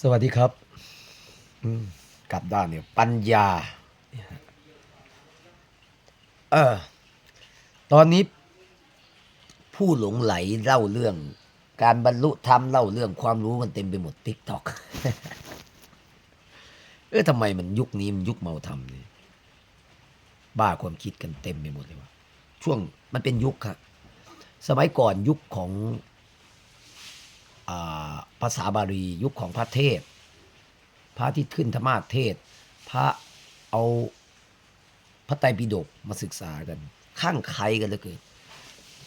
สวัสดีครับอืมกลับด้านเนี่ยปัญญาเออตอนนี้ ผู้หลงไหลเล่าเรื่อง การบรรลุธรรมเล่าเรื่องความรู้มันเต็มไปหมดทิกตอกเออทำไมมันยุคนี้มันยุคเมาธรรมเนี่ยบ้าความคิดกันเต็มไปหมดเลยวะช่วงมันเป็นยุคครับสมัยก่อนยุคของอ่า ภาษาบาลียุคของพระเทพพระที่ขึ้นธรรมาเทศ พระเอาพระไตรปิฎกมาศึกษากัน ข้างใครกันเหลยเกิน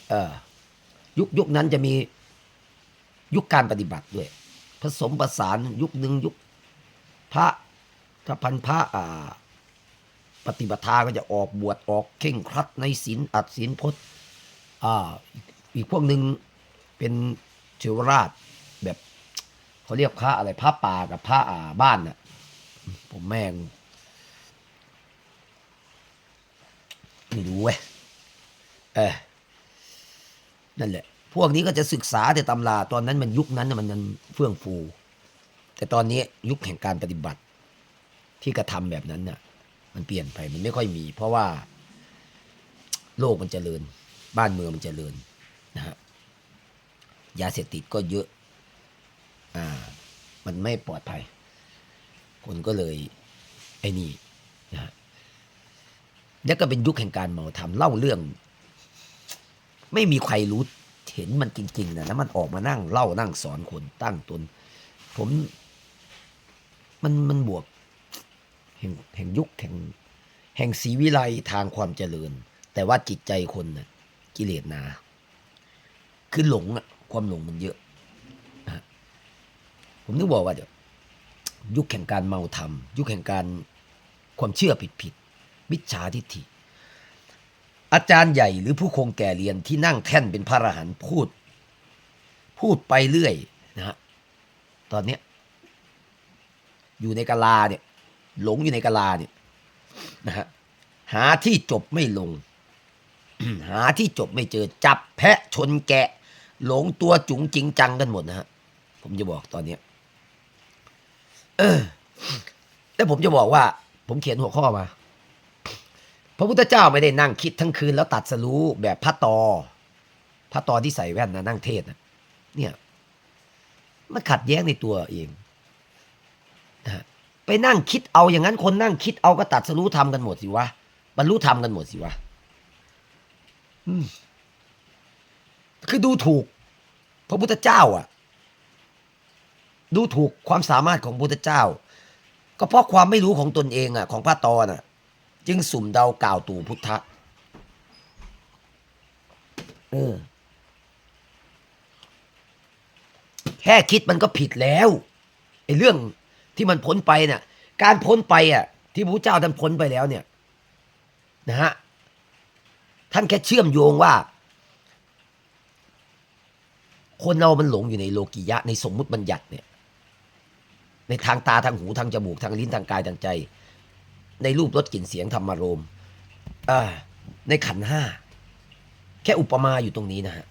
เออยุคยุคนั้นจะมียุคการปฏิบัติด้วย ผสมประสานยุคหนึ่งยุคพระถ้าพันพระอ่าปฏิบัติาก็จะออกบวชออกเข่งครัดในศีลอัดศีลพจน์อ่าอีกพวกหนึ่งเป็นเทวราช เขาเรียกพระอะไรพระป่ากับพระอ่าบ้านน่ะผมแม่งไม่รู้เว้ยเออนั่นแหละ พวกนี้ก็จะศึกษาแต่ตำราตอนนั้นมันยุคนั้นมันมันเฟื่องฟู แต่ตอนนี้ยุคแห่งการปฏิบัติที่กระทำแบบนั้นน่ะ มันเปลี่ยนไปมันไม่ค่อยมี เพราะว่า โลกมันเจริญ บ้านเมืองมันเจริญนะฮะยาเสพติดก็เยอะ อ่า มันไม่ปลอดภัย คนก็เลยไอ้นี่นะฮะแล้วก็เป็นยุคแห่งการเมาทำเล่าเรื่อง ไม่มีใครรู้เห็นมันจริงๆนะแล้วมันออกมานั่งเล่านั่งสอนคนตั้งตน ผม มันมันบวก แห่งแห่งยุคแห่งแห่งศีวิไลทางความเจริญ แต่ว่าจิตใจคนน่ะกิเลสหนา คือหลงอะความหลงมันเยอะ ผมนึกบอกว่าเดี๋ยวยุคแห่งการเมาธรรม ยุคแห่งการความเชื่อผิดผิดๆมิจฉาทิฏฐิ อาจารย์ใหญ่หรือผู้คงแก่เรียนที่นั่งแท่นเป็นพระอรหันต์พูด พูดไปเรื่อยนะฮะตอนเนี้ยอยู่ในกาลาเนี่ย หลงอยู่ในกาลาเนี่ยนะฮะหาที่จบไม่ลง หาที่จบไม่เจอจับแพะชนแกะ หลงตัวจุ๋งจริงจังกันหมดนะฮะผมจะบอกตอนเนี้ย แล้วผมจะบอกว่า ผมเขียนหัวข้อมา พระพุทธเจ้าไม่ได้นั่งคิดทั้งคืนแล้วตัดสรู้แบบพระตอพระตอที่ใส่แว่นนะนั่งเทศนะเนี่ย มันขัดแย้งในตัวเองนะไปนั่งคิดเอาอย่างนั้นคนนั่งคิดเอาก็ตัดสรู้ทำกันหมดสิวะบรรลุธรรมกันหมดสิวะคือดูถูก พระพุทธเจ้า อะ ดูถูกความสามารถของพระพุทธเจ้า ก็เพราะความไม่รู้ของตนเองอะของพระตอนอะ จึงสุ่มเดากล่าวตู่พุทธะเออแค่คิดมันก็ผิดแล้วไอ้เรื่องที่มันพ้นไปเนี่ยการพ้นไปอะ ที่พระเจ้าท่านพ้นไปแล้วเนี่ย นะฮะท่านแค่เชื่อมโยงว่า คนเรามันหลงอยู่ในโลกิยะในสมมุติบัญญัติเนี่ย ในทางตาทางหูทางจมูกทางลิ้นทางกายทางใจ ในรูปรสกลิ่นเสียงธรรมารมณ์ในขันห้าแค่อุปมาอยู่ตรงนี้นะฮะ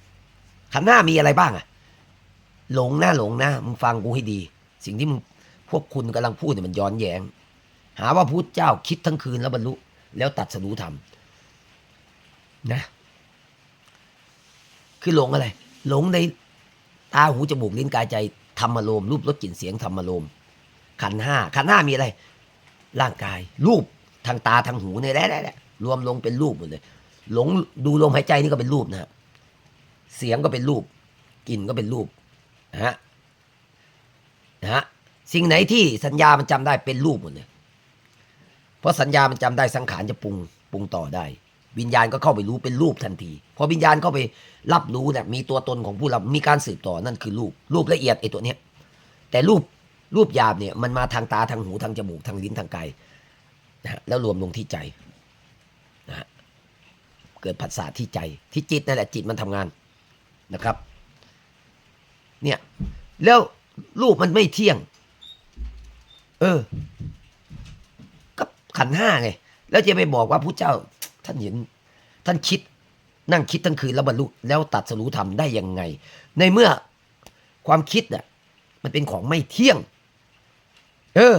ขันห้ามีอะไรบ้างอะหลงหน้าหลงหนะมึงฟังกูให้ดี สิ่งที่มึงพวกคุณกำลังพูดเนี่ยมันย้อนแยง้ง หาว่าพุทธเจ้าคิดทั้งคืนแล้วบรรลุ แล้วตัดสรู้ธรรมนะ คือหลงอะไร หลงในตาหูจมูกลิ้นกายใจธรรมารมณ์รูปรสกลิ่นเสียงธรรมารมณ์ ขันห้าขันห้ามีอะไร ร่างกาย รูปทางตาทางหูเนี่ยแหละแหละรวมลงเป็นรูปหมดเลย หลงดูลมหายใจนี่ก็เป็นรูปนะฮะเสียงก็เป็นรูปกลิ่นก็เป็นรูปนะฮะนะฮะสิ่งไหนที่สัญญามันจำได้เป็นรูปหมดเลยเพราะสัญญามันจำได้สังขารจะปรุงปรุงต่อได้ วิญญาณก็เข้าไปรู้เป็นรูปทันทีพอวิญญาณเข้าไปรับรู้เนี่ยมีตัวตนของผู้รับมีการสืบต่อนั่นคือรูปรูปละเอียดไอ้ตัวเนี้ยแต่รูป รูปหยาบเนี่ยมันมาทางตาทางหูทางจมูกทางลิ้นทางกายนะฮะแล้วรวมลงที่ใจนะฮะเกิดผัสสะที่ใจที่จิตนั่นแหละจิตมันทำงานนะครับเนี่ยแล้วรูปมันไม่เที่ยง เออก็ขันห้าไงแล้วจะไปบอกว่าพระเจ้าท่านเห็นท่านคิดนั่งคิดทั้งคืนแล้วบรรลุแล้วตัดสรู้ธรรมได้ยังไง ในเมื่อความคิดน่ะมันเป็นของไม่เที่ยง เออ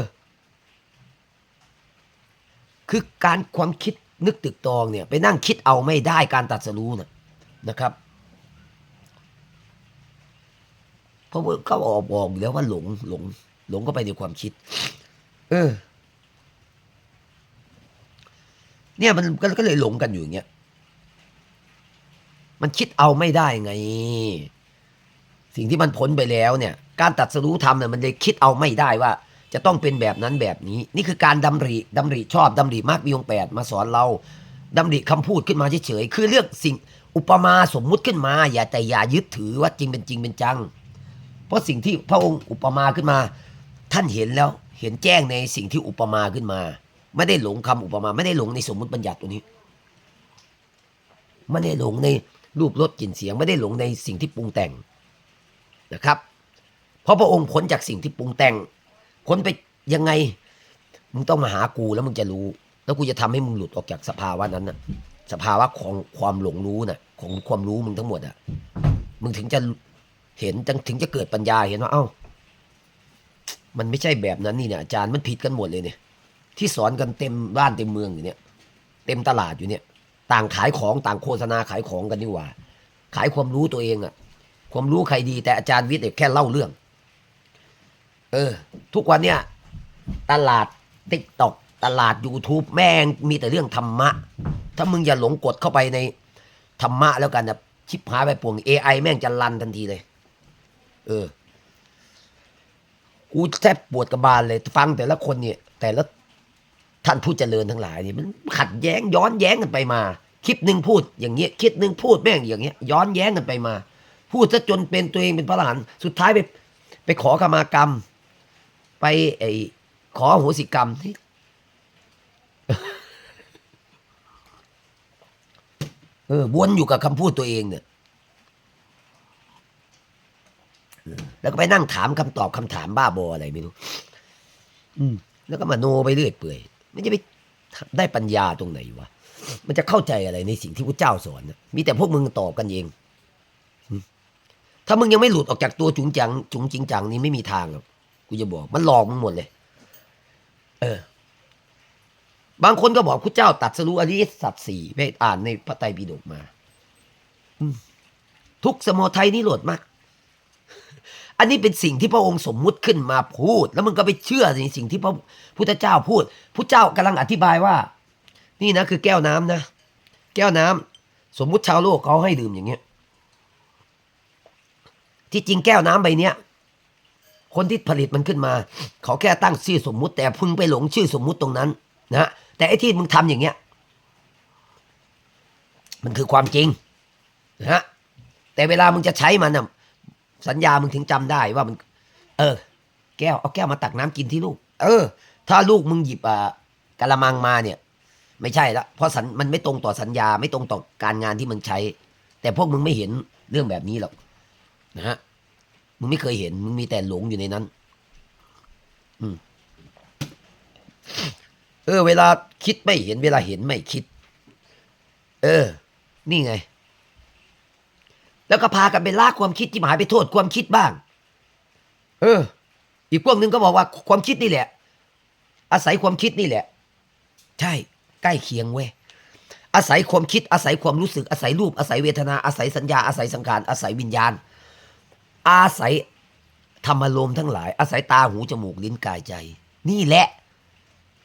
คือการความคิดนึกตึกตองเนี่ย ไปนั่งคิดเอาไม่ได้การตัดสู้นะนะครับเพราะว่าเขาออกบอกแล้วว่าหลงหลง หลงก็ไปในความคิด เออ เนี่ยมันก็ก็เลยหลงกันอยู่อย่างเงี้ยมันคิดเอาไม่ได้ไง สิ่งที่มันพ้นไปแล้วเนี่ย การตัดสรู้ธรรมเนี่ยมันเลยคิดเอาไม่ได้ว่า จะต้องเป็นแบบนั้นแบบนี้ นี่คือการดำริดำริชอบดำริมากมีองแปดมาสอนเราดำริคำพูดขึ้นมาเฉยๆคือเลือกสิ่งอุปมาสมมุติขึ้นมา อย่าแต่อย่ายึดถือว่าจริงเป็นจริงเป็นจัง เพราะสิ่งที่พระองค์อุปมาขึ้นมา ท่านเห็นแล้วเห็นแจ้งในสิ่งที่อุปมาขึ้นมา ไม่ได้หลงคำอุปมาไม่ได้หลงในสมมุติบัญญัติตัวนี้ไม่ได้หลงในรูปรสกลิ่นเสียงไม่ได้หลงในสิ่งที่ปรุงแต่งนะครับ เพราะพระองค์พ้นจากสิ่งที่ปรุงแต่ง พ้นไปยังไง มึงต้องมาหากูแล้วมึงจะรู้ แล้วกูจะทำให้มึงหลุดออกจากสภาวะนั้นน่ะ สภาวะของความหลงรู้น่ะ ของความรู้มึงทั้งหมดอะ มึงถึงจะเห็นถึงถึงจะเกิดปัญญาเห็นว่า เอ้า มันไม่ใช่แบบนั้นนี่เนี่ยอาจารย์มันผิดกันหมดเลยเนี่ย ที่สอนกันเต็มบ้านเต็มเมืองอยู่เนี่ย เต็มตลาดอยู่เนี่ย ต่างขายของต่างโฆษณาขายของกันนี่หว่า ขายความรู้ตัวเองอะความรู้ใครดีแต่อาจารย์วิทย์เนี่ยแค่เล่าเรื่อง ออ ทุกวันเนี่ย ตลาดติ๊กตอกตลาด YouTube แม่งมีแต่เรื่องธรรมะ ถ้ามึงอย่าหลงกดเข้าไปในธรรมะแล้วกันนะชิบหายไปป่วง AI แม่งจะรันทันทีเลย เออ กูแทบปวดกระบาลเลย ฟังแต่ละคนเนี่ย แต่ละท่านผู้เจริญทั้งหลายเนี่ยมันขัดแย้งย้อนแย้งกันไปมาคลิปหนึ่งพูดอย่างเงี้ยคลิปหนึ่งพูดแม่งอย่างเงี้ย ย้อนแย้งกันไปมา พูดซะจนเป็นตัวเองเป็นพระอรหันสุดท้ายไปไปขอขมากรรม ไปไอ้ขออโหสิกรรมที่เออวนอยู่กับคำพูดตัวเองเนี่ยเออแล้วก็ไปนั่งถามคำตอบคำถามบ้าบออะไรไม่รู้อืมแล้วก็มาโนไปเรื่อยเปื่อยมันจะไปได้ปัญญาตรงไหนวะมันจะเข้าใจอะไรในสิ่งที่พระเจ้าสอนนะมีแต่พวกมึงตอบกันเองอืมถ้ามึงยังไม่หลุดออกจากตัวจุงจังจุงจริงจังนี่ไม่มีทางหรอก กูจะบอก มันหลอกมึงหมดเลย เออ บางคนก็บอกพระเจ้าตัดสรู้อริยสัจสี่ไปอ่านในพระไตรปิฎกมาทุกสมุทัยนี่โหลดมาก อันนี้เป็นสิ่งที่พระองค์สมมุติขึ้นมาพูด แล้วมึงก็ไปเชื่อในสิ่งที่พระพุทธเจ้าพูดพุทธเจ้ากำลังอธิบายว่า นี่นะคือแก้วน้ำนะ แก้วน้ำสมมุติชาวโลกเขาให้ดื่มอย่างเงี้ย ที่จริงแก้วน้ำใบเนี้ย คนที่ผลิตมันขึ้นมา เขาแค่ตั้งชื่อสมมุติ แต่พึงไปหลงชื่อสมมุติตรงนั้นนะแต่ไอ้ที่มึงทำอย่างเงี้ย มันคือความจริงนะแต่เวลามึงจะใช้มันน่ะสัญญามึงถึงจำได้ว่ามัน เออ แก้วเอาแก้วมาตักน้ำกินที่ลูก เออ ถ้าลูกมึงหยิบอ่ากะละมังมาเนี่ย ไม่ใช่ละเพราะสัญมันไม่ตรงต่อสัญญาไม่ตรงต่อการงานที่มึงใช้ แต่พวกมึงไม่เห็นเรื่องแบบนี้หรอกนะฮะ มึงไม่เคยเห็น มึงมีแต่หลงอยู่ในนั้น อืม เออ เวลาคิดไม่เห็น เวลาเห็นไม่คิด เออ นี่ไง แล้วก็พากันไปลากความคิดที่หายไปโทษความคิดบ้าง เออ อีกพวกหนึ่งก็บอกว่าความคิดนี่แหละ อาศัยความคิดนี่แหละ ใช่ ใกล้เคียงเว้ยอาศัยความคิดอาศัยความรู้สึกอาศัยรูปอาศัยเวทนาอาศัยสัญญาอาศัยสังขารอาศัยวิญญาณ อาศัยธรรมารมทั้งหลาย อาศัยตาหูจมูกลิ้นกายใจ นี่แหละ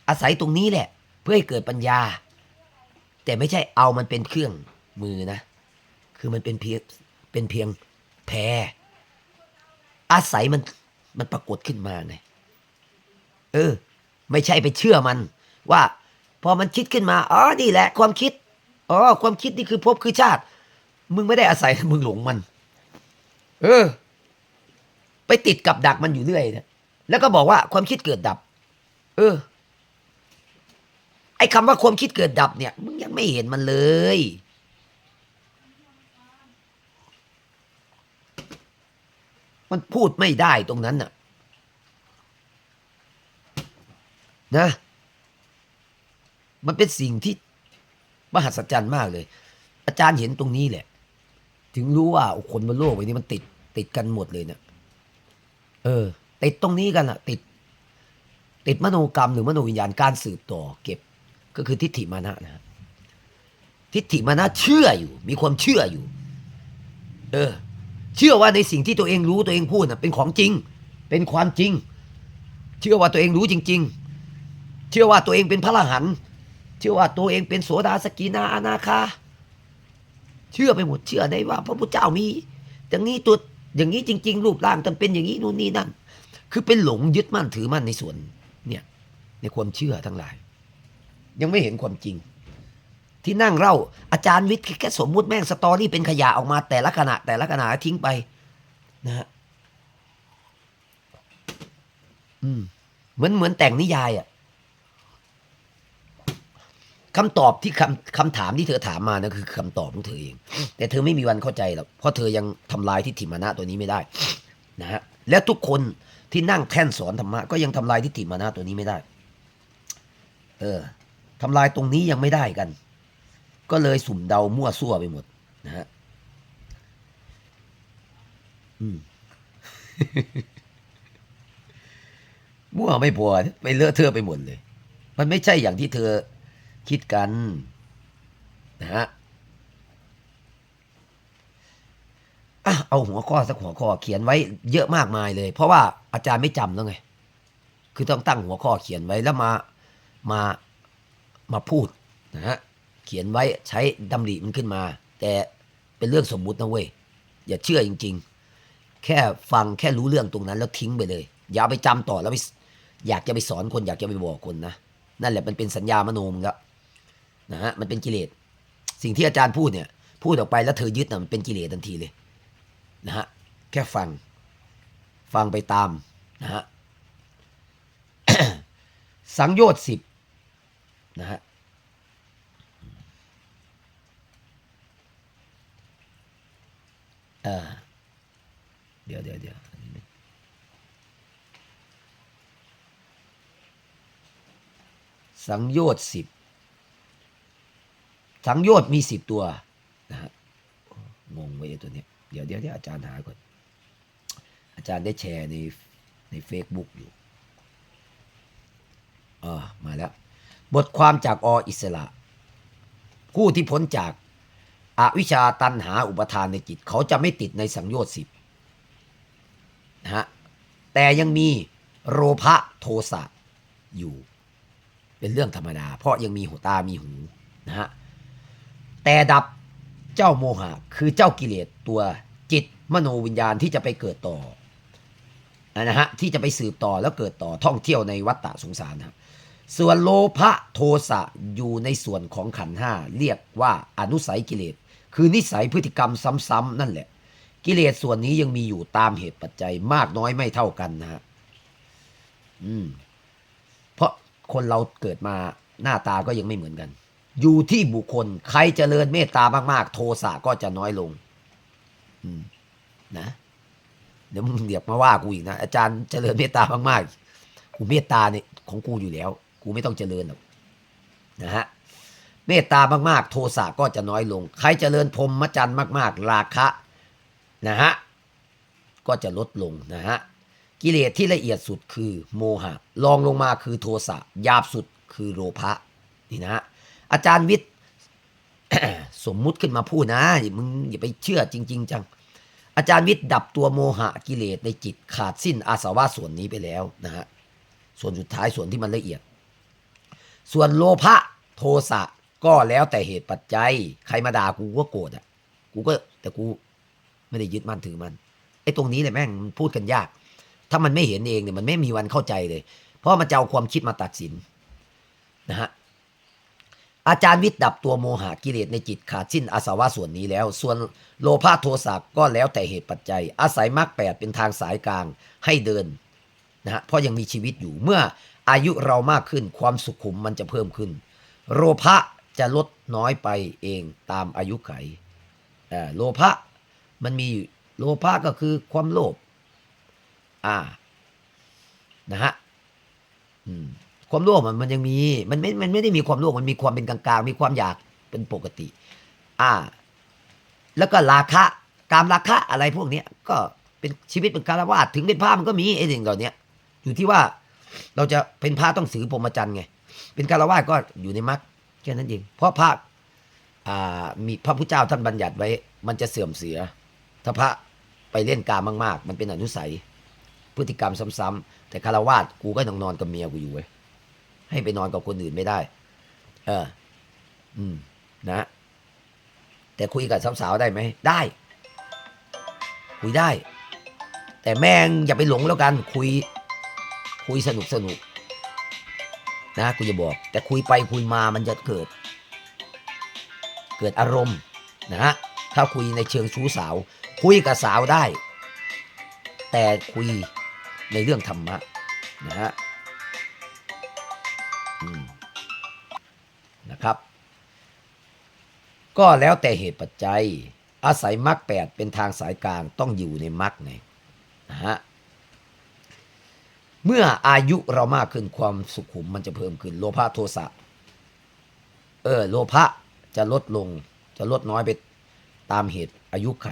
อาศัยตรงนี้แหละ เพื่อให้เกิดปัญญา แต่ไม่ใช่เอามันเป็นเครื่องมือนะ คือมันเป็นเพียงเป็นเพียงแพรอาศัยมันมันปรากฏขึ้นมาไงเออ ไม่ใช่ไปเชื่อมัน ว่า พอมันคิดขึ้นมาอ๋อนี่แหละ ความคิดอ๋อความคิดนี่คือภพคือชาติ มึงไม่ได้อาศัยมึงหลงมัน เออ ไปติดกับดักมันอยู่เรื่อยนะแล้วก็บอกว่าความคิดเกิดดับ เออ ไอ้คำว่าความคิดเกิดดับเนี่ย มึงยังไม่เห็นมันเลย มันพูดไม่ได้ตรงนั้นน่ะ นะ มันเป็นสิ่งที่มหัศจรรย์มากเลย อาจารย์เห็นตรงนี้แหละ ถึงรู้ว่าคนบนโลกใบนี้มันติดติดกันหมดเลยเนี่ย เออ ติดตรงนี้กันอะติด ติดมโนกรรมหรือมโนวิญญาณการสืบต่อเก็บ ก็คือทิฏฐิมานะนะทิฏฐิมานะเชื่ออยู่ มีความเชื่ออยู่ เออ เชื่อว่าในสิ่งที่ตัวเองรู้ตัวเองพูดน่ะเป็นของจริง เป็นความจริง เชื่อว่าตัวเองรู้จริง ๆ เชื่อว่าตัวเองเป็นพระอรหันต์เชื่อว่าตัวเองเป็นโสดาสกีนาอนาคาเชื่อไปหมดเชื่อในว่า พระพุทธเจ้ามีอย่างนี้ตัว อย่างนี้จริง ๆ รูปร่างจำเป็นอย่างนี้นู่นนี่นั่น คือเป็นหลงยึดมั่นถือมั่นในส่วนเนี่ยในความเชื่อทั้งหลาย ยังไม่เห็นความจริง ที่นั่งเล่าอาจารย์วิทย์แค่สมมุติแม่งสตอรี่เป็นขยะออกมาแต่ละขณะแต่ละขณะทิ้งไปนะฮะอืมเหมือนเหมือนแต่งนิยายอะ คำตอบที่คำคำถามที่เธอถามมานะคือคำตอบของเธอเอง แต่เธอไม่มีวันเข้าใจหรอกเพราะเธอยังทำลายทิฏฐิมานะตัวนี้ไม่ได้นะฮะและทุกคนที่นั่งแท่นสอนธรรมะก็ยังทำลายทิฏฐิมานะตัวนี้ไม่ได้ เออทำลายตรงนี้ยังไม่ได้กัน ก็เลยสุ่มเดามั่วซั่วไปหมดนะฮะอืมมั่วไม่พอไปเลอะเทอะไปหมดเลย มันไม่ใช่อย่างที่เธอ คิดกันนะฮะเอาหัวข้อสักหัวข้อเขียนไว้เยอะมากมายเลย เพราะว่าอาจารย์ไม่จำแล้วไง คือต้องตั้งหัวข้อเขียนไว้แล้วมามามาพูดนะฮะเขียนไว้ใช้ดำริมันขึ้นมา แต่เป็นเรื่องสมมุตินะเว้ยอย่าเชื่อจริง ๆ แค่ฟังแค่รู้เรื่องตรงนั้นแล้วทิ้งไปเลย อย่าไปจำต่อแล้วไปอยากจะไปสอนคนอยากจะไปบอกคนนะนั่นแหละมันเป็นสัญญามโนมงแล้ว นะฮะมันเป็นกิเลสสิ่งที่อาจารย์พูดเนี่ย พูดออกไปแล้วเธอยึดน่ะมันเป็นกิเลสทันทีเลยนะฮะแค่ฟัง ฟังไปตามนะฮะสังโยชน์สิบนะฮะเดี๋ยวเดี๋ยวเดี๋ยวสังโยชน์สิบ สังโยชน์มีสิบตัวนะฮะงงไปเลยตัวเนี้ยเดี๋ยวเดี๋ยวเดี๋ยวอาจารย์หาก่อน อาจารย์ได้แชร์ในใน Facebook อยู่อ่ามาแล้ว บทความจากออิสระ ผู้ที่พ้นจากอาวิชชาตันหาอุปทานในจิต เขาจะไม่ติดในสังโยชน์สิบนะฮะแต่ยังมีโรภะโทสะอยู่ เป็นเรื่องธรรมดา เพราะยังมีหูตามีหูนะฮะ แต่ดับเจ้าโมหะ คือเจ้ากิเลสตัวจิตมโนวิญญาณที่จะไปเกิดต่อนะฮะที่จะไปสืบต่อแล้วเกิดต่อท่องเที่ยวในวัฏฏะสงสารนะครับส่วนโลภะโทสะอยู่ในส่วนของขันห้าเรียกว่าอนุสัยกิเลส คือนิสัยพฤติกรรมซ้ำๆนั่นแหละ กิเลสส่วนนี้ยังมีอยู่ตามเหตุปัจจัยมากน้อยไม่เท่ากันนะฮะอืม เพราะคนเราเกิดมาหน้าตาก็ยังไม่เหมือนกัน อยู่ที่บุคคล ใครเจริญเมตตามากๆ โทสะก็จะน้อยลงนะ เดี๋ยวมึงเดี๋ยวมาว่ากูอีกนะ อาจารย์เจริญเมตตามากๆ กูเมตตาเนี่ยของกูอยู่แล้ว กูไม่ต้องเจริญหรอกนะฮะเมตตามากๆ โทสะก็จะน้อยลง ใครเจริญพรมจรรย์มาก ๆ ราคะนะฮะก็จะลดลงนะฮะกิเลสที่ละเอียดสุดคือโมหะรองลงมาคือโทสะหยาบสุดคือโลภะนี่นะฮะ อาจารย์วิทย์สมมุติขึ้นมาพูดนะอย่ามึงอย่าไปเชื่อจริง ๆ จัง อาจารย์วิทย์ดับตัวโมหะกิเลสในจิตขาดสิ้นอาสวะส่วนนี้ไปแล้วนะฮะส่วนสุดท้ายส่วนที่มันละเอียด ส่วนโลภะโทสะก็แล้วแต่เหตุปัจจัย ใครมาด่ากูก็โกรธอะกูก็แต่กูไม่ได้ยึดมั่นถือมันไอ้ตรงนี้เนี่ยแม่งพูดกันยาก ถ้ามันไม่เห็นเองเนี่ยมันไม่มีวันเข้าใจเลย เพราะมันจะเอาความคิดมาตัดสินนะฮะ อาจารย์วิทย์ดับตัวโมหะกิเลสในจิตขาดสิ้นอาสวะส่วนนี้แล้ว ส่วนโลภะโทสะก็แล้วแต่เหตุปัจจัย อาศัยมรรคแปดเป็นทางสายกลางให้เดินนะฮะเพราะยังมีชีวิตอยู่เมื่ออายุเรามากขึ้นความสุขุมมันจะเพิ่มขึ้น โลภะจะลดน้อยไปเองตามอายุไขเอ่อโลภะมันมีโลภะก็คือความโลภอ่านะฮะอืม ความโลภมันมันยังมี มันไม่ มันไม่ได้มีความโลภมันมีความเป็นกลางๆ มีความอยากเป็นปกติ อ่า แล้วก็ราคะ การราคะอะไรพวกเนี้ย ก็เป็นชีวิตเป็นการวาสถึงเป็นพระมันก็มีไอ้สิ่งเหล่าเนี้ยอยู่ที่ว่าเราจะเป็นพระต้องถือพรมจรรย์ไง เป็นคารวะก็อยู่ในมรรคแค่นั้นเอง เพราะพระอ่ามีพระพุทธเจ้าท่านบัญญัติไว้ มันจะเสื่อมเสีย ถ้าพระไปเล่นกามมาก ๆ มันเป็นอนุสัย พฤติกรรมซ้ำๆแต่คารวะกูก็ต้องนอนกับเมียกูอยู่เว้ย ให้ไปนอนกับคนอื่นไม่ได้ เออ อืม นะ แต่คุยกับสาวๆได้ไหม ได้ คุยได้ แต่แม่งอย่าไปหลงแล้วกัน คุย คุยสนุกสนุกนะกูจะบอก แต่คุยไปคุยมามันจะเกิด เกิดอารมณ์ นะฮะถ้าคุยในเชิงชู้สาว คุยกับสาวได้ แต่คุยในเรื่องธรรมะนะฮะ ก็แล้วแต่เหตุปัจจัย อาศัยมรรคแปดเป็นทางสายกลางต้องอยู่ในมรรคไงนะฮะเมื่ออายุเรามากขึ้นความสุขุมมันจะเพิ่มขึ้น โลภะโทสะเออโลภะจะลดลงจะลดน้อยไปตามเหตุอายุไข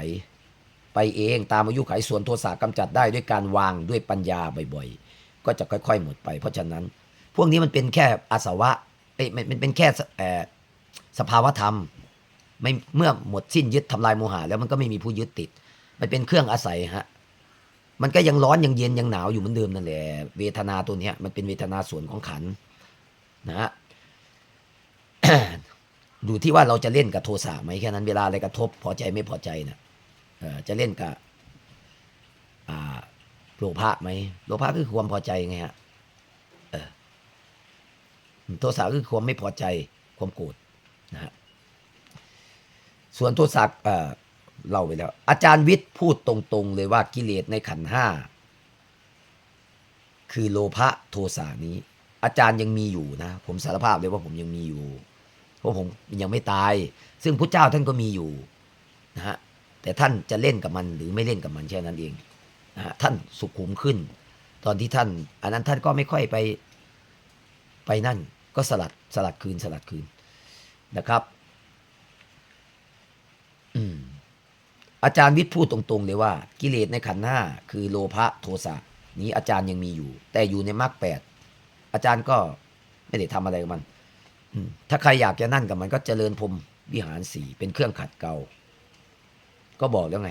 ไปเองตามอายุไขส่วนโทสะกำจัดได้ด้วยการวางด้วยปัญญาบ่อยๆ ก็จะค่อยๆ หมดไป เพราะฉะนั้น พวกนี้มันเป็นแค่อาสวะเอ้ยมันเป็นแค่สภาวะธรรม ไม่เมื่อหมดสิ้นยึดทำลายโมหะแล้วมันก็ไม่มีผู้ยึดติด มันเป็นเครื่องอาศัยฮะมันก็ยังร้อนยังเย็นยังหนาวอยู่เหมือนเดิมนั่นแหละเวทนาตัวเนี้ยมันเป็นเวทนาส่วนของขันนะฮะดูที่ว่าเราจะเล่นกับโทสะไหมแค่นั้นเวลาอะไรกระทบพอใจไม่พอใจนะเออจะเล่นกับโลภะไหมโลภะคือความพอใจไงฮะโทสะคือความไม่พอใจความโกรธนะฮะ ส่วนโทสะเอ่อเล่าไปแล้ว อาจารย์วิทย์พูดตรงๆเลยว่ากิเลสในขันห้าคือโลภะโทสานี้ อาจารย์ยังมีอยู่นะ ผมสารภาพเลยว่าผมยังมีอยู่ เพราะผมยังไม่ตาย ซึ่งพระเจ้าท่านก็มีอยู่นะฮะแต่ท่านจะเล่นกับมันหรือไม่เล่นกับมันแค่นั้นเองนะฮะท่านสุขุมขึ้น ตอนที่ท่าน อันนั้นท่านก็ไม่ค่อยไปไปนั่น ก็สลัดสลัดคืนสลัดคืนนะครับ อืม อาจารย์วิทย์พูดตรงๆเลยว่า กิเลสในขันธ์หน้าคือโลภะโทสะนี้อาจารย์ยังมีอยู่ แต่อยู่ในมรรคแปดอาจารย์ก็ไม่ได้ทำอะไรกับมันถ้าใครอยากจะนั่นกับมันก็เจริญพรมวิหารสีเป็นเครื่องขัดเกลาก็บอกแล้วไง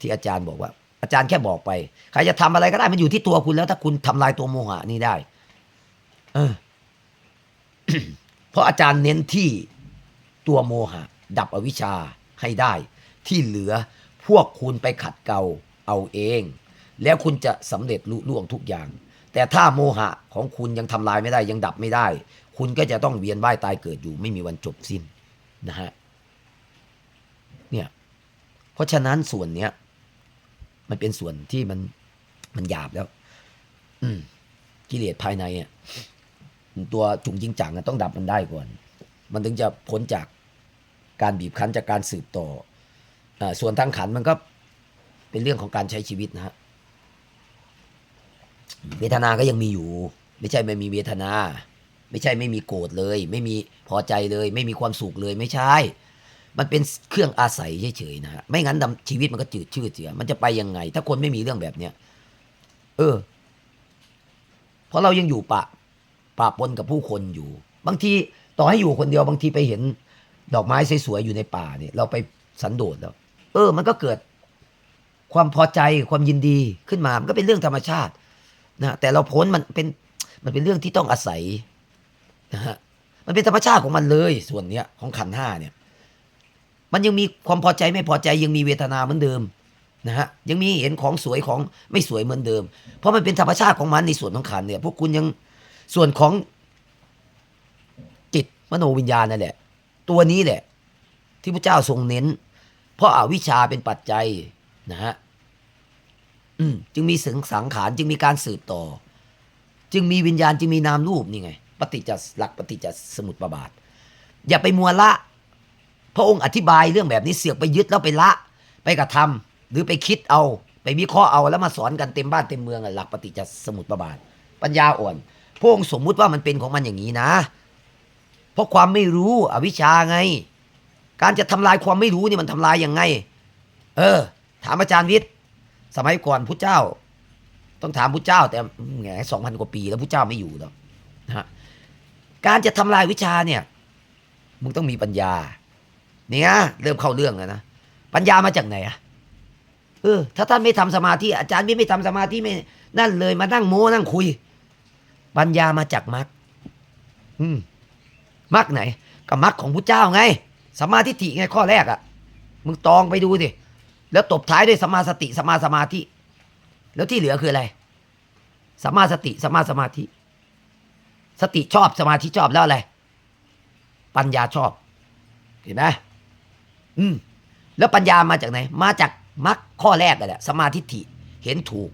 ที่อาจารย์บอกว่า อาจารย์แค่บอกไป ใครจะทำอะไรก็ได้มันอยู่ที่ตัวคุณแล้ว ถ้าคุณทำลายตัวโมหะนี่ได้ เออ เพราะอาจารย์เน้นที่ตัวโมหะ ดับอวิชชาให้ได้ ที่เหลือพวกคุณไปขัดเกลาเอาเอง แล้วคุณจะสำเร็จลุล่วงทุกอย่าง แต่ถ้าโมหะของคุณยังทำลายไม่ได้ยังดับไม่ได้ คุณก็จะต้องเวียนว่ายตายเกิดอยู่ไม่มีวันจบสิ้นนะฮะเนี่ยเพราะฉะนั้นส่วนเนี้ยมันเป็นส่วนที่มันมันหยาบแล้ว อืมกิเลสภายในอะตัวจุงจริงจังต้องดับมันได้ก่อน มันถึงจะพ้นจากการบีบคั้นจากการสืบต่อ ส่วนทางขันธ์มันก็เป็นเรื่องของการใช้ชีวิตนะฮะเวทนา ก็ยังมีอยู่ ไม่ใช่ไม่มีเวทนา ไม่ใช่ไม่มีโกรธเลย ไม่มีพอใจเลย ไม่มีความสุขเลยไม่ใช่ มันเป็นเครื่องอาศัยเฉยๆนะฮะไม่งั้นดำชีวิตมันก็จืดชืดเสีย มันจะไปยังไง ถ้าคนไม่มีเรื่องแบบเนี้ยเออเพราะเรายังอยู่ปะปะปนกับผู้คนอยู่ บางทีต่อให้อยู่คนเดียวบางทีไปเห็นดอกไม้สวยๆอยู่ในป่าเนี่ย เราไปสันโดษแล้ว เออ มันก็เกิดความพอใจความยินดีขึ้นมา มันก็เป็นเรื่องธรรมชาตินะแต่เราพ้นมันเป็นมันเป็นเรื่องที่ต้องอาศัยนะฮะมันเป็นธรรมชาติของมันเลยส่วนเนี้ยของขันห้าเนี่ย มันยังมีความพอใจไม่พอใจยังมีเวทนาเหมือนเดิมนะฮะยังมีเห็นของสวยของไม่สวยเหมือนเดิม เพราะมันเป็นธรรมชาติของมันในส่วนของขันเนี่ยพวกคุณยังส่วนของจิตมโนวิญญาณนั่นแหละ ตัวนี้แหละ ที่พระเจ้าทรงเน้น เพราะอาวิชชาเป็นปัจจัยนะฮะจึงมีสึงสังขาร จึงมีการสืบต่อ จึงมีวิญญาณจึงมีนามรูปนี่ไง ปฏิจจหลักปฏิจจสมุติประบาท อย่าไปมัวละ พระองค์อธิบายเรื่องแบบนี้เสือกไปยึดแล้วไปละ ไปกระทำหรือไปคิดเอา ไปวิเคราะห์เอาแล้วมาสอนกันเต็มบ้านเต็มเมืองหลักปฏิจจสมุติประบาท ปัญญาอ่อนพระองค์สมมุติว่ามันเป็นของมันอย่างนี้นะ เพราะความไม่รู้อวิชชาไง การจะทำลายความไม่รู้นี่มันทำลายยังไง เออ ถามอาจารย์วิทย์ สมัยก่อนพุทธเจ้า ต้องถามพุทธเจ้า แต่แหงสองพันกว่าปีแล้วพุทธเจ้าไม่อยู่แล้วนะการจะทำลายวิชาเนี่ย มึงต้องมีปัญญา เนี่ยเริ่มเข้าเรื่องแล้วนะ ปัญญามาจากไหนอะเออ ถ้าท่านไม่ทำสมาธิ อาจารย์ไม่ไม่ทำสมาธิไม่ นั่นเลยมานั่งโม้นั่งคุย ปัญญามาจากมรรคอืมมรรคไหน ก็มรรคของพุทธเจ้าไง สมมาทิฏฐิไงข้อแรกอะมึงตองไปดูดิแล้วตบท้ายด้วยสมมาสติสมมาสมาธิ แล้วที่เหลือคืออะไรสมมาสติสมมาสมาธิ สติชอบสมาธิชอบแล้วอะไรปัญญาชอบ เห็นไหมอืมแล้วปัญญามาจากไหน มาจากมรรคข้อแรกแหละสมาธิฐิเห็นถูก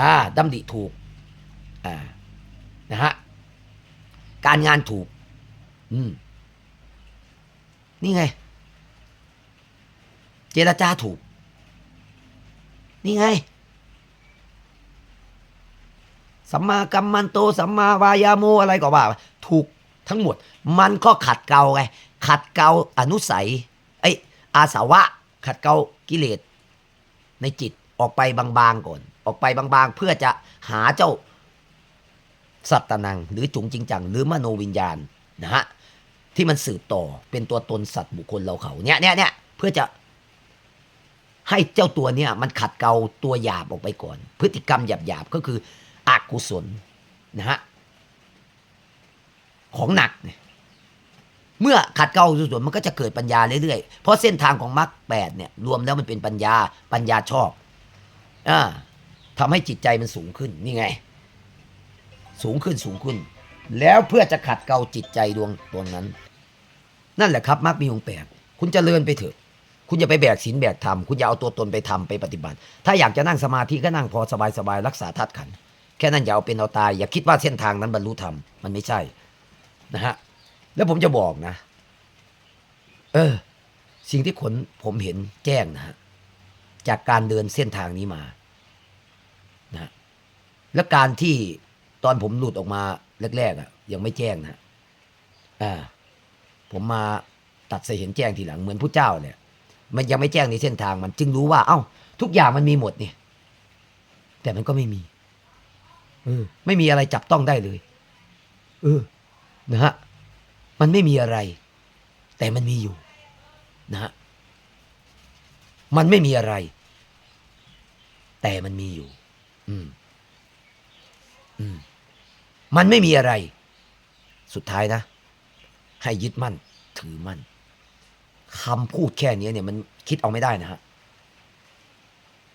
อ่าดำริถูก อ่า นะฮะ การงานถูก อืม นี่ไง เจรจาถูก นี่ไง สัมมากัมมันโต สัมมาวายาโมอะไรก็ว่า ถูกทั้งหมด มันก็ขัดเกลาไง ขัดเกลาอนุสัย ไออาสาวะ ขัดเกลากิเลสในจิตออกไปบางๆก่อน ออกไปบางๆ เพื่อจะหาเจ้าสัตตนัง หรือจุงจริงจัง หรือมโนวิญญาณนะฮะ ที่มันสืบต่อเป็นตัวตนสัตว์บุคคลเราเขาเนี่ยเนี่ยเนี่ยเพื่อจะให้เจ้าตัวเนี่ยมันขัดเกลาตัวหยาบออกไปก่อน พฤติกรรมหยาบหยาบก็คืออกุศลนะฮะของหนักเนี่ยเมื่อขัดเกลาอกุศลมันก็จะเกิดปัญญาเรื่อยๆเพราะเส้นทางของมรรคแปดเนี่ยรวมแล้วมันเป็นปัญญาปัญญาชอบอ่าทำให้จิตใจมันสูงขึ้นนี่ไง สูงขึ้นสูงขึ้น แล้วเพื่อจะขัดเกลาจิตใจดวงดวงนั้น นั่นแหละครับมรรคมีองค์แปดคุณจเจริญไปเถอะ คุณอย่าไปแบกศีลแบกธรรมคุณอย่าเอาตัวตนไปทำไปปฏิบัติ ถ้าอยากจะนั่งสมาธิก็นั่งพอสบายๆรักษาธาตุขันแค่นั้นอย่าเอาเป็นเอาตายอย่าคิดว่าเส้นทางนั้นบรรลุธรรมมันไม่ใช่นะฮะแล้วผมจะบอกนะ เออ สิ่งที่ขนผมเห็นแจ้งนะฮะจากการเดินเส้นทางนี้มานะฮะและการที่ตอนผมหลุดออกมาแรกๆอะ ยังไม่แจ้งนะอ่า ผมมาตัดสเห็นแจ้งทีหลังเหมือนผู้เจ้าเนี่ย มันยังไม่แจ้งในเส้นทางมันจึงรู้ว่า เอ้า ทุกอย่างมันมีหมดเนี่ยแต่มันก็ไม่มีเออไม่มีอะไรจับต้องได้เลย เออ นะฮะ มันไม่มีอะไร แต่มันมีอยู่ นะฮะ มันไม่มีอะไร แต่มันมีอยู่ อืม อืม มันไม่มีอะไร สุดท้ายนะ ให้ยึดมั่น ถือมั่นคำพูดแค่นี้เนี่ยมันคิดเอาไม่ได้นะฮะ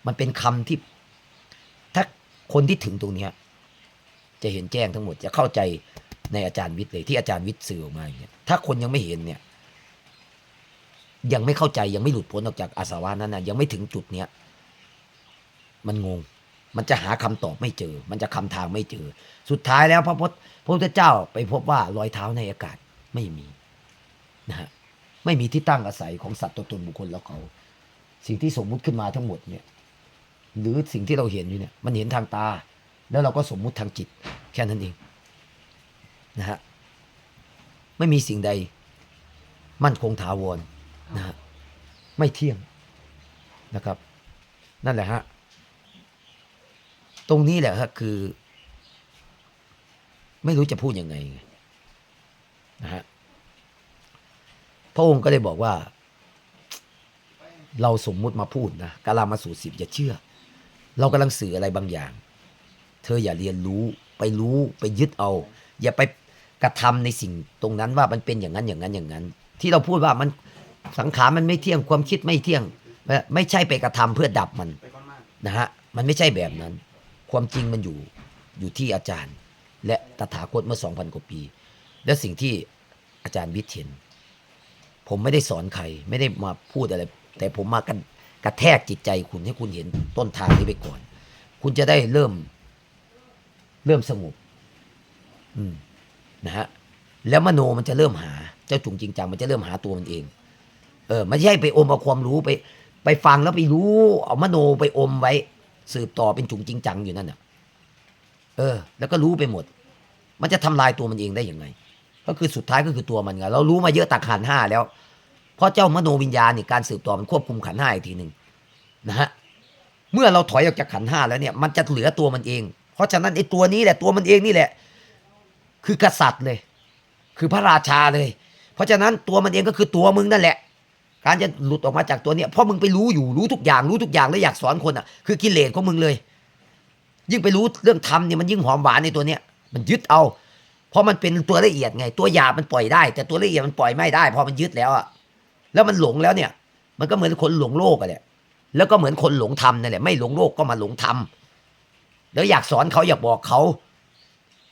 มันเป็นคำที่ ถ้าคนที่ถึงตรงเนี้ยจะเห็นแจ้งทั้งหมดจะเข้าใจในอาจารย์วิทย์เลยที่อาจารย์วิทย์สื่อออกมาอย่างเงี้ยถ้าคนยังไม่เห็นเนี่ย ยังไม่เข้าใจยังไม่หลุดพ้นออกจากอาสวะนั้นนะยังไม่ถึงจุดเนี้ยมันงง มันจะหาคำตอบไม่เจอ มันจะคำทางไม่เจอ สุดท้ายแล้วพระพุทธพระพุทธเจ้าไปพบว่ารอยเท้าในอากาศ ไม่มีนะฮะไม่มีที่ตั้งอาศัยของสัตว์ตัวตนบุคคลแล้วเขา สิ่งที่สมมุติขึ้นมาทั้งหมดเนี่ยหรือสิ่งที่เราเห็นอยู่เนี่ยมันเห็นทางตา แล้วเราก็สมมุติทางจิตแค่นั้นเองนะฮะไม่มีสิ่งใด มั่นคงถาวรนะฮะไม่เที่ยงนะครับ นั่นแหละฮะตรงนี้แหละฮะคือ ไม่รู้จะพูดยังไง นะฮะพระองค์ก็เลยบอกว่า เราสมมุติมาพูดนะกาลามาสู่สิบอย่าเชื่อ เรากำลังสื่ออะไรบางอย่าง เธออย่าเรียนรู้ไปรู้ไปยึดเอา อย่าไปกระทำในสิ่งตรงนั้นว่ามันเป็นอย่างนั้นอย่างนั้นอย่างนั้น ที่เราพูดว่ามันสังขารมันไม่เที่ยงความคิดไม่เที่ยง ไม่ใช่ไปกระทำเพื่อดับมันนะฮะมันไม่ใช่แบบนั้น ความจริงมันอยู่อยู่ที่อาจารย์ และตถาคตเมื่อสองพันกว่าปี และสิ่งที่อาจารย์วิทเทียนผมไม่ได้สอนใคร ไม่ได้มาพูดอะไร แต่ผมมากันกระแทกจิตใจคุณให้คุณเห็นต้นทางนี้ไปก่อน คุณจะได้เริ่ม เริ่มสงบอืมนะฮะแล้วมโนมันจะเริ่มหา เจ้าจุงจริงจังมันจะเริ่มหาตัวมันเอง เออไม่ใช่ไปอมเอาความรู้ไป ไปฟังแล้วไปรู้ เอามโนไปอมไว้ สืบต่อเป็นจุงจริงจังอยู่นั่นน่ะ เออ แล้วก็รู้ไปหมด มันจะทำลายตัวมันเองได้ยังไง ก็คือสุดท้ายก็คือตัวมันไงเรารู้มาเยอะตักขันห้าแล้ว เพราะเจ้ามโนวิญญาณนี่การสืบต่อมันควบคุมขันห้าอีกทีหนึ่งนะฮะเมื่อเราถอยออกจากขันห้าแล้วเนี่ยมันจะเหลือตัวมันเอง เพราะฉะนั้นไอ้ตัวนี้แหละตัวมันเองนี่แหละ คือกษัตริย์เลย คือพระราชาเลย เพราะฉะนั้นตัวมันเองก็คือตัวมึงนั่นแหละ การจะหลุดออกมาจากตัวเนี้ยเพราะมึงไปรู้อยู่รู้ทุกอย่างรู้ทุกอย่างแล้วอยากสอนคนอะ คือกิเลสของมึงเลย ยิ่งไปรู้เรื่องธรรมเนี่ยมันยิ่งหอมหวานในตัวเนี้ยมันยึดเอา เพราะมันเป็นตัวละเอียดไง ตัวหยาบมันปล่อยได้ แต่ตัวละเอียดมันปล่อยไม่ได้พราะมันยึดแล้วอะแล้วมันหลงแล้วเนี่ย มันก็เหมือนคนหลงโลกอะแหละแล้วก็เหมือนคนหลงธรรมนั่นแหละไม่หลงโลกก็มาหลงธรรมแล้วอยากสอนเขาอยากบอกเขา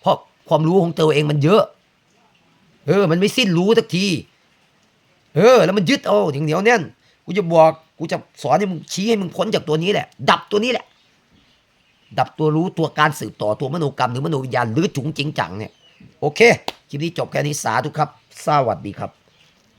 เพราะความรู้ของตัวเองมันเยอะ เออ มันไม่สิ้นรู้สักที เออ แล้วมันยึดเอาอย่างเหนียวแน่นกูจะบอกกูจะสอนให้มึงชี้ให้มึงพ้นจากตัวนี้แหละ ดับตัวนี้แหละ ดับตัวรู้ตัวการสืบต่อตัวมโนกรรมหรือมโนวิญญาณหรือจุงจริงจังเนี่ย โอเค คลิปนี้จบแค่นี้สาธุครับ สวัสดีครับ